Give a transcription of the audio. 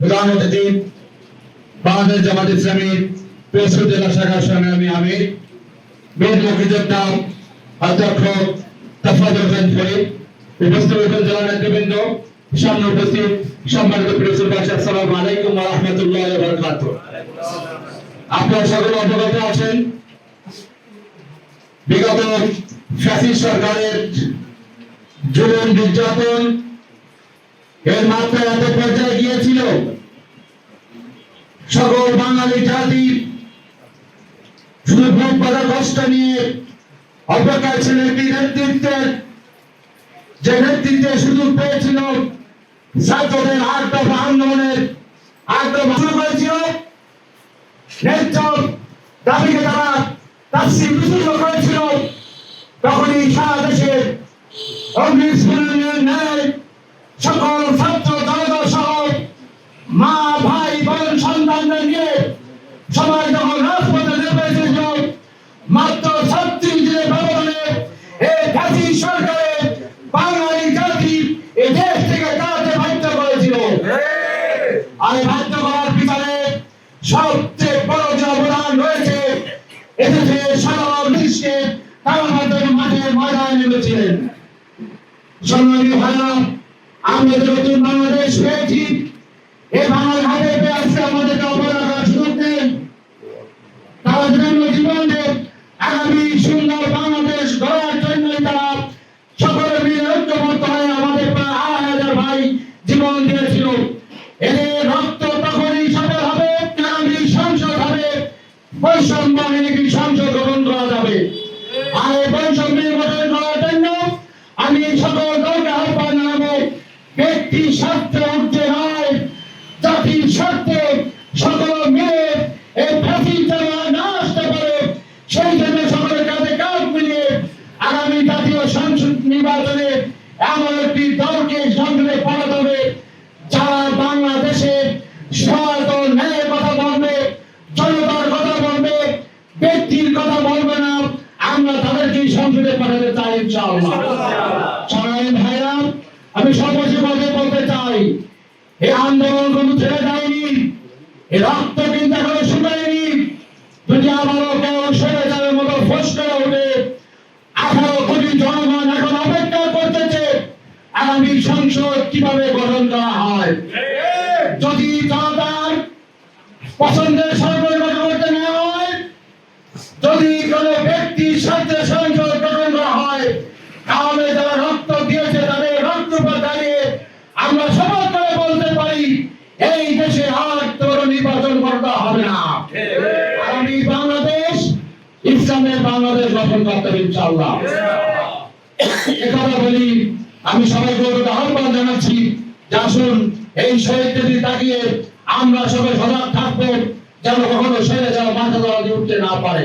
প্রধান অতিথি বাংলাদেশ জামাত ইসলামী পেশু জেলা শাখার সংগ্রামী আমি বীর মুক্তিযোদ্ধা অধ্যক্ষ তফাজুল হোসেন ফরিদ উপস্থিত উপজেলা নেতৃবৃন্দ। সামনে উপস্থিত সম্মানিত প্রেসুর বাসা আসসালামু আলাইকুম ওয়া রাহমাতুল্লাহি আপনারা সকলে অবগত আছেন, বিগত ফ্যাসিস্ট সরকারের জুলুম, নির্যাতন এর মাত্রা এত পর্যায়ে গিয়েছিল। সকল বাঙালি জাতি শুধু কষ্ট নিয়ে অপেক্ষায় ছিল একটি নেতৃত্বের যে নেতৃত্বে পেয়েছিল ছাত্রদের আন্দোলনের শুরু করেছিল। দাবিকে তারা বিশুদ্ধ করেছিল। তখনই সারা দেশে অগ্নিস্ফুলনের সবচেয়ে বড় যে অবদান রয়েছে সারা বিশ্বে মাঠে ময়দানে নেমেছিলেন। সম্মানী ভাইরা যে নতুন বাংলাদেশ পেয়েছি এই বাংলার হাতে পেয়ে আজকে আমাদেরকে অবদান করার সুযোগ নেই। তারা জন্য জীবন বৈষম্য একটি সংসদ গ্রহণ করা যাবে। আর এই বৈষম্য নির্বাচন করার জন্য আমি সকল দলকে আহ্বান জানাব, ব্যক্তি স্বার্থে উঠতে নয়, জাতির স্বার্থে সকল মিলে এই ফাঁসি চালা না আসতে পারে সেই জন্য সকলের কাছে কাজ মিলিয়ে আগামী জাতীয় সংসদ নির্বাচনে এমন একটি দলকে সংসদে পাঠাতে হবে যারা বাংলাদেশের সহায়ত ন্যায়ের কথা বলবে জনতার কথা বলবে ব্যক্তির কথা বলবে না আমরা তাদেরকে সংসদে পাঠাতে চাই ইনশাআল্লাহ। ভাইরা আমি সর্বশেষ কথা বলতে চাই এই আন্দোলন কোনো ছেড়ে যায়নি এই রক্ত কিন্তু এখনও শুকায়নি। যদি আবারও কেউ সরে যাওয়ার মতো ফোস করে ওঠে। আঠারো কোটি জনগণ এখন অপেক্ষা করতেছে আগামী সংসদ কীভাবে গঠন করা হয়। যদি জনতার পছন্দের সরকার গঠন করতে না হয় যদি কোনো ব্যক্তির সাথে সংসদ গঠন করা হয়, তাহলে যারা রক্ত দিয়েছে তাদের রক্ত দাঁড়িয়ে আমরা সবাই করে বলতে পারি, এই দেশে আর তোর নির্বাচন করতে হবে না। আগামী বাংলাদেশ, ইসলামের বাংলাদেশ গঠন করতে হবে একথা বলি, আমি সবাইকে আহ্বান জানাচ্ছি যে আসুন, এই শহীদদের তাকিয়ে আমরা সবাই সজাগ থাকব, যেন কখনো সেরে যাওয়া মাথা দেওয়া উঠতে না পারে।